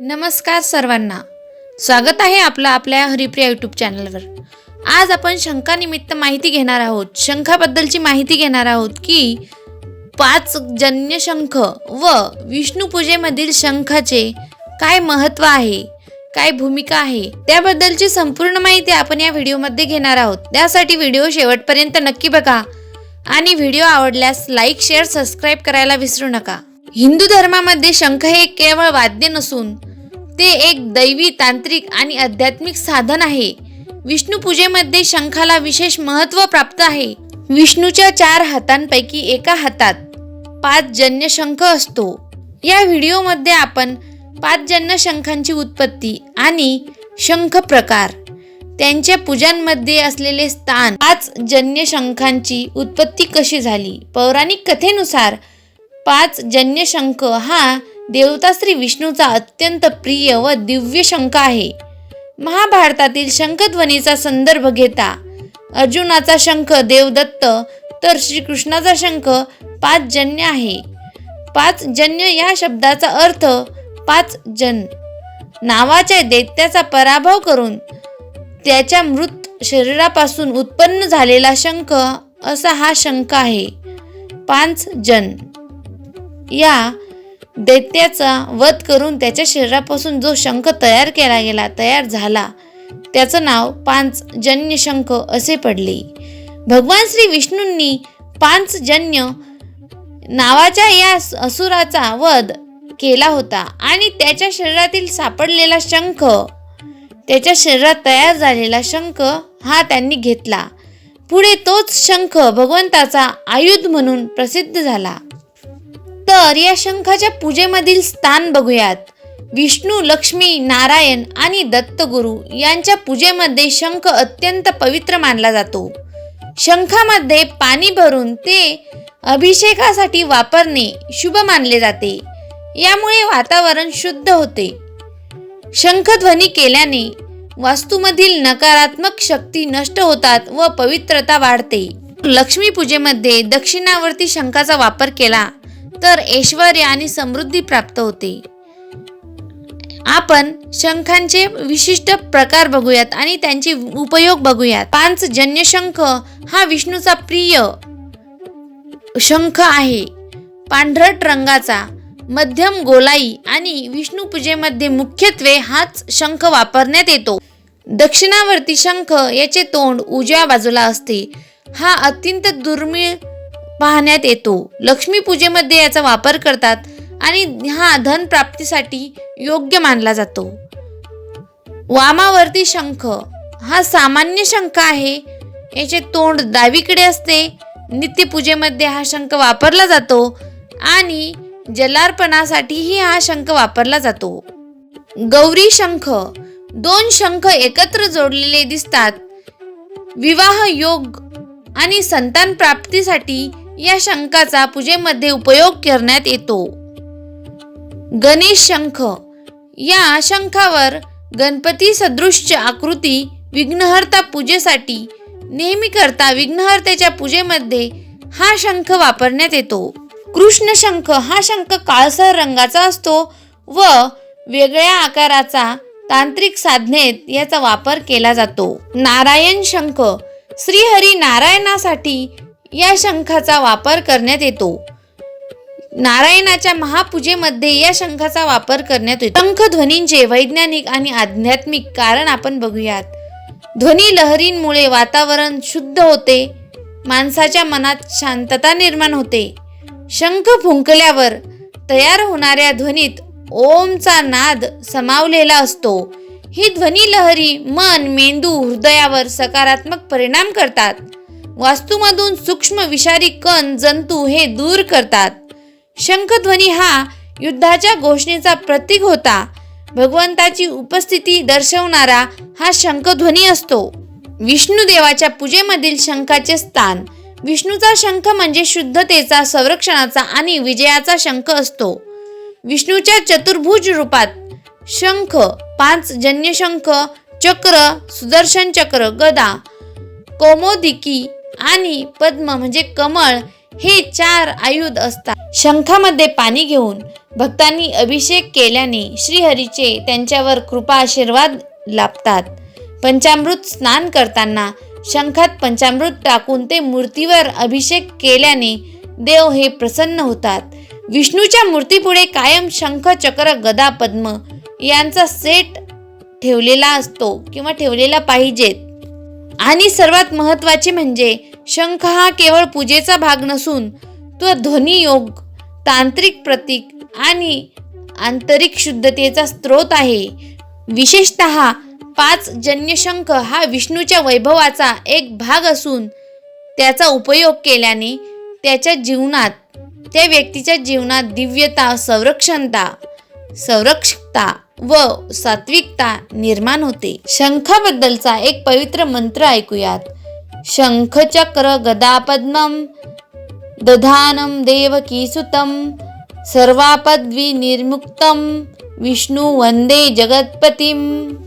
नमस्कार सर्वांना. स्वागत आहे आपलं आपल्या हरिप्रिया यूट्यूब चॅनलवर आज आपण शंखानिमित्त माहिती घेणार आहोत. शंखाबद्दलची माहिती घेणार आहोत की पाच जन्य शंख व विष्णुपूजेमधील शंखाचे काय महत्त्व आहे काय भूमिका आहे त्याबद्दलची संपूर्ण माहिती आपण या व्हिडिओमध्ये घेणार आहोत. त्यासाठी व्हिडिओ शेवटपर्यंत नक्की बघा आणि व्हिडिओ आवडल्यास लाईक शेअर सबस्क्राईब करायला विसरू नका. हिंदू धर्मामध्ये शंख हे केवळ वाद्य नसून ते एक दैवी तांत्रिक आणि आध्यात्मिक साधन आहे. विष्णू पूजेमध्ये शंखाला विशेष महत्त्व प्राप्त आहे. विष्णूच्या चार हातांपैकी एका हातात पाच जन्य शंख असतो. या व्हिडिओमध्ये आपण पाच जन्य शंखांची उत्पत्ती आणि शंख प्रकार त्यांच्या पूजांमध्ये असलेले स्थान पाच जन्य शंखांची उत्पत्ती कशी झाली? पौराणिक कथेनुसार पाच जन्य शंख हा देवता श्री विष्णूचा अत्यंत प्रिय व दिव्य शंख आहे. महाभारतातील शंखध्वनीचा संदर्भ घेता अर्जुनाचा शंख देवदत्त तर श्रीकृष्णाचा शंख पाच जन्य आहे. पाच जन्य या शब्दाचा अर्थ पाच जन नावाच्या दैत्याचा पराभव करून त्याच्या मृत शरीरापासून उत्पन्न झालेला शंख असा हा शंख आहे. पाच जन या दैत्याचा वध करून त्याच्या शरीरापासून जो शंख तयार केला गेला तयार झाला त्याचं नाव पांचजन्य शंख असे पडले. भगवान श्री विष्णूंनी पांचजन्य नावाच्या या असुराचा वध केला होता आणि त्याच्या शरीरातील सापडलेला शंख त्याच्या शरीरात तयार झालेला शंख हा त्यांनी घेतला. पुढे तोच शंख भगवंताचा आयुध म्हणून प्रसिद्ध झाला. तर या शंखाच्या पूजेमधील स्थान बघूयात. विष्णू लक्ष्मी नारायण आणि दत्तगुरु यांच्या पूजेमध्ये शंख अत्यंत पवित्र मानला जातो. शंखामध्ये पाणी भरून ते अभिषेकासाठी वापरणे शुभ मानले जाते. यामुळे वातावरण शुद्ध होते. शंखध्वनी केल्याने वास्तूमधील नकारात्मक शक्ती नष्ट होतात व पवित्रता वाढते. लक्ष्मीपूजेमध्ये दक्षिणावर्ती शंखाचा वापर केला तर ऐश्वर आणि समृद्धी प्राप्त होते. आपण शंखांचे विशिष्ट प्रकार बघूयात आणि त्यांचे उपयोग बघूयात. पाच जन्य शंख हा विष्णूचा प्रिय शंख आहे. पांढरट रंगाचा मध्यम गोलाई आणि विष्णू पूजेमध्ये मुख्यत्वे हाच शंख वापरण्यात येतो. दक्षिणावर्ती शंख याचे तोंड उजव्या बाजूला असते. हा अत्यंत दुर्मिळ पाहण्यात येतो. लक्ष्मीपूजेमध्ये याचा वापर करतात आणि हा धन प्राप्तीसाठी योग्य मानला जातो. वामावर्ती शंख. हा सामान्य शंख आहे. याचे तोंड डावीकडे असते. नित्यपूजेमध्ये हा शंख वापरला जातो आणि जलार्पणासाठीही हा शंख वापरला जातो. गौरी शंख. दोन शंख एकत्र जोडलेले दिसतात. विवाह योग आणि संतान प्राप्तीसाठी या शंखाचा पूजेमध्ये उपयोग करण्यात येतो. गणेश शंख. या शंखावर गणपती सदृश्य आकृती विघ्नहर्ता पूजेसाठी नेहमी करता विघ्नहर्त्याच्या पूजेमध्ये हा शंख वापरण्यात येतो. कृष्ण शंख हा शंख काळसर रंगाचा असतो व वेगळ्या आकाराचा तांत्रिक साधनेत याचा वापर केला जातो. नारायण शंख. श्रीहरी नारायणासाठी या शंखाचा वापर करण्यात येतो. नारायणाच्या महापूजेमध्ये या शंखाचा वापर करण्यात येतो. शंख ध्वनींचे वैज्ञानिक आणि आध्यात्मिक कारण आपण बघूयात. ध्वनी लहरींमुळे वातावरण शुद्ध होते. माणसाच्या मनात शांतता निर्माण होते. शंख फुंकल्यावर तयार होणाऱ्या ध्वनीत ओमचा नाद समावलेला असतो. ही ध्वनी लहरी मन मेंदू हृदयावर सकारात्मक परिणाम करतात. वास्तूमधून सूक्ष्म विषारी कण जंतू हे दूर करतात. शंखध्वनी हा युद्धाच्या घोषणेचा प्रतीक होता. भगवंताची उपस्थिती दर्शवणारा हा शंखध्वनी असतो. विष्णू देवाच्या पूजेमधील शंखाचे स्थान. विष्णूचा शंख म्हणजे शुद्धतेचा संरक्षणाचा आणि विजयाचा शंख असतो. विष्णूच्या चतुर्भुज रूपात शंख पाच जन्य शंख चक्र सुदर्शन चक्र गदा कौमोदिकी आणि पद्म म्हणजे कमळ हे चार आयुध असतात. शंखामध्ये पाणी घेऊन भक्तांनी अभिषेक केल्याने श्रीहरीचे त्यांच्यावर कृपा आशीर्वाद लाभतात. पंचामृत स्नान करताना शंखात पंचामृत टाकून ते मूर्तीवर अभिषेक केल्याने देव हे प्रसन्न होतात. विष्णूच्या मूर्तीपुढे कायम शंख चक्र गदा पद्म यांचा सेट ठेवलेला असतो किंवा ठेवलेला पाहिजेत. आणि सर्वात महत्त्वाचे म्हणजे शंख हा केवळ पूजेचा भाग नसून तो ध्वनी योग तांत्रिक प्रतीक आणि आंतरिक शुद्धतेचा स्रोत आहे. विशेषत पाच जन्यशंख हा विष्णूच्या वैभवाचा एक भाग असून त्याचा उपयोग केल्याने त्याच्या जीवनात त्या व्यक्तीच्या जीवनात दिव्यता संरक्षणता संरक्ष संरक्षकता व सात्विकता निर्माण होते. शंखाबद्दलचा एक पवित्र मंत्र ऐकूयात. शंखचक्र गदा पद्मम सुतं सर्वापदवी निर्मुक्तं विष्णू वंदे जगत्पतिम्.